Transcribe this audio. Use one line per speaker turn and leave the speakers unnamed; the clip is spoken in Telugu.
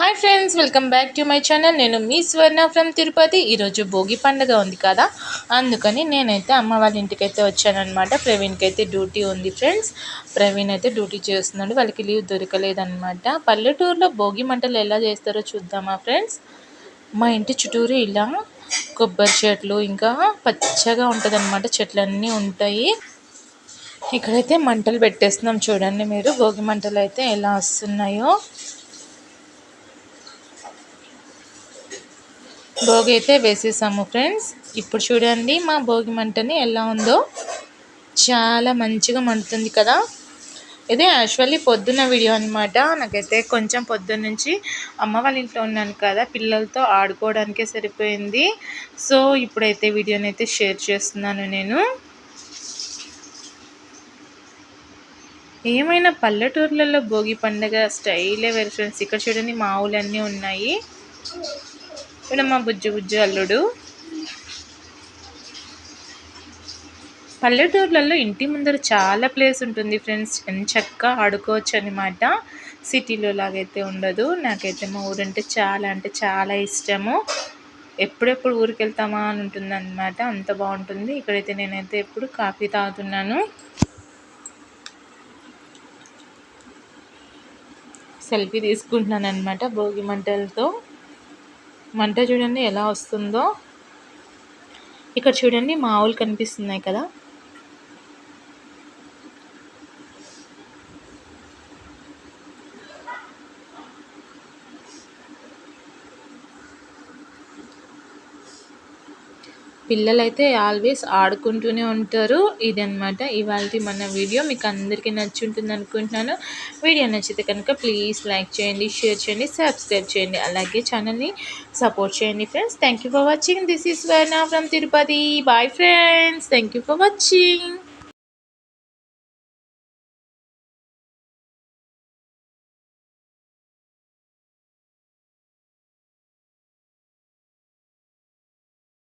Hi friends welcome back to my channel నేను మీ స్వర్ణ ఫ్రమ్ తిరుపతి. ఈరోజు భోగి పండుగ ఉంది కదా? అందుకని నేనైతే అమ్మ వాళ్ళ ఇంటికి అయితే వచ్చానమాట ప్రవీణ్కి అయితే డ్యూటీ ఉంది ఫ్రెండ్స్ ప్రవీణ్ అయితే డ్యూటీ చేస్తున్నాడు. వాళ్ళకి లీవ్ దొరకలేదనమాట పల్లెటూరులో భోగి మంటలు ఎలా చేస్తారో చూద్దామా ఫ్రెండ్స్ మా ఇంటి చుట్టూరు ఇలా కొబ్బరి చెట్లు ఇంకా పచ్చగా ఉంటుంది అనమాట చెట్లన్నీ ఉంటాయి. ఇక్కడైతే మంటలు పెట్టేస్తున్నాం చూడండి మీరు. భోగి మంటలు అయితే ఎలా వస్తున్నాయో. భోగి అయితే వేసేసాము ఫ్రెండ్స్. ఇప్పుడు చూడండి మా భోగి మంటని ఎలా ఉందో. చాలా మంచిగా మండుతుంది కదా. ఇది యాక్చువల్లీ పొద్దున్న వీడియో అనమాట నాకైతే కొంచెం పొద్దున్న నుంచి అమ్మ వాళ్ళ ఇంట్లో ఉన్నాను కదా పిల్లలతో ఆడుకోవడానికే సరిపోయింది. సో ఇప్పుడైతే వీడియోని అయితే షేర్ చేస్తున్నాను నేను. ఏమైనా పల్లెటూర్లలో భోగి పండుగ స్టైలే వేరు ఫ్రెండ్స్. ఇక్కడ చూడండి మా ఊళ్ళన్నీ ఉన్నాయి. ఇక్కడ మా బుజ్జు బుజ్జు అల్లుడు. పల్లెటూర్లలో ఇంటి ముందర చాలా ప్లేస్ ఉంటుంది ఫ్రెండ్స్. చక్కగా ఆడుకోవచ్చు అనమాట సిటీలో లాగైతే ఉండదు. నాకైతే మా ఊరంటే చాలా అంటే చాలా ఇష్టము. ఎప్పుడెప్పుడు ఊరికి వెళ్తామా అని ఉంటుంది అనమాట అంత బాగుంటుంది. ఇక్కడైతే నేనైతే ఎప్పుడు కాఫీ తాగుతున్నాను. సెల్ఫీ తీసుకుంటున్నాను అనమాట భోగి మంటలతో. మంట చూడండి ఎలా వస్తుందో. ఇక్కడ చూడండి మా ఆవులు కనిపిస్తున్నాయి కదా. పిల్లలైతే ఆల్వేస్ ఆడుకుంటూనే ఉంటారు. ఇదనమాట ఇవాళ మన వీడియో. మీకు అందరికీ నచ్చి ఉంటుంది అనుకుంటున్నాను. వీడియో నచ్చితే కనుక ప్లీజ్ లైక్ చేయండి షేర్ చేయండి సబ్స్క్రైబ్ చేయండి. అలాగే ఛానల్ని సపోర్ట్ చేయండి friends. Thank for watching this is Varna from Tirupati bye friends thank for watching